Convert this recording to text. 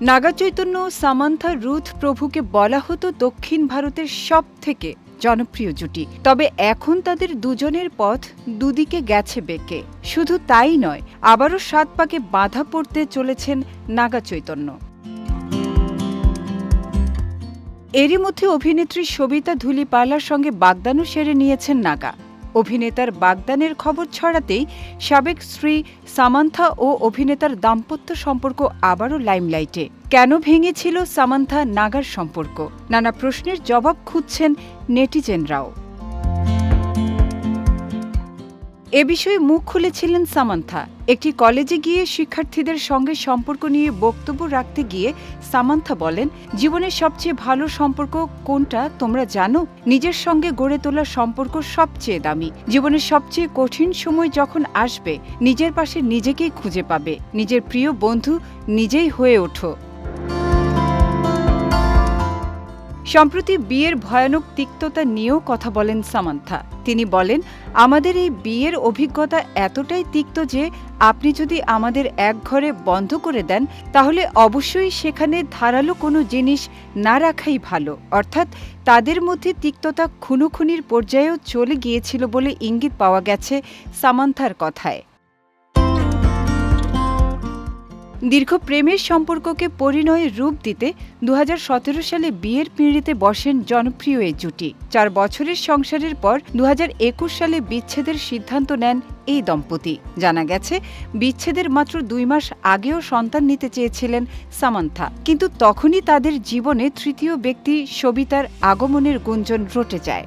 Naga Chaitanya Samantha Ruth প্রভুকে বলা হতো দক্ষিণ ভারতের সব থেকে জনপ্রিয় জুটি। তবে এখন তাদের দুজনের পথ দুদিকে গেছে বেঁকে। শুধু তাই নয়, আবারও সাত পাকে বাধা পড়তে চলেছেন নাগা চৈতন্য এরই মধ্যে অভিনেত্রী সবিতা ধুলিপালার সঙ্গে বাগদানও সেরে নিয়েছেন নাগা। অভিনেতার বাগদানের খবর ছড়াতেই সাবেক স্ত্রী সামান্থা ও অভিনেতার দাম্পত্য সম্পর্ক আবারও লাইমলাইটে। কেন ভেঙেছিল সামান্থা নাগার সম্পর্ক? নানা প্রশ্নের জবাব খুঁজছেন নেটিজেনরাও। এ বিষয়ে মুখ খুলেছিলেন সামান্থা। একটি কলেজে গিয়ে শিক্ষার্থীদের সঙ্গে সম্পর্ক নিয়ে বক্তব্য রাখতে গিয়ে সামান্থা বলেন, জীবনের সবচেয়ে ভালো সম্পর্ক কোনটা তোমরা জানো? নিজের সঙ্গে গড়ে তোলা সম্পর্ক সবচেয়ে দামি। জীবনের সবচেয়ে কঠিন সময় যখন আসবে, নিজের পাশে নিজেকেই খুঁজে পাবে। নিজের প্রিয় বন্ধু নিজেই হয়ে ওঠো। সম্প্রতি বিয়ের ভয়ানক তিক্ততা নিয়েও কথা বলেন সামান্থা। তিনি বলেন, আমাদের এই বিয়ের অভিজ্ঞতা এতটাই তিক্ত যে আপনি যদি আমাদের এক ঘরে বন্ধ করে দেন, তাহলে অবশ্যই সেখানে ধারালো কোনো জিনিস না রাখাই ভালো। অর্থাৎ তাদের মধ্যে তিক্ততা খুনোখুনির পর্যায়েও চলে গিয়েছিল বলে ইঙ্গিত পাওয়া গেছে সামান্থার কথায়। দীর্ঘ প্রেমের সম্পর্ককে পরিণয়ে রূপ দিতে দুহাজার সতেরো সালে বিয়ের পিঁড়িতে বসেন জনপ্রিয় এই জুটি। চার বছরের সংসারের পর দুহাজার একুশ সালে বিচ্ছেদের সিদ্ধান্ত নেন এই দম্পতি। জানা গেছে, বিচ্ছেদের মাত্র দুই মাস আগেও সন্তান নিতে চেয়েছিলেন সামান্থা। কিন্তু তখনই তাদের জীবনে তৃতীয় ব্যক্তি সবিতার আগমনের গুঞ্জন রটে যায়।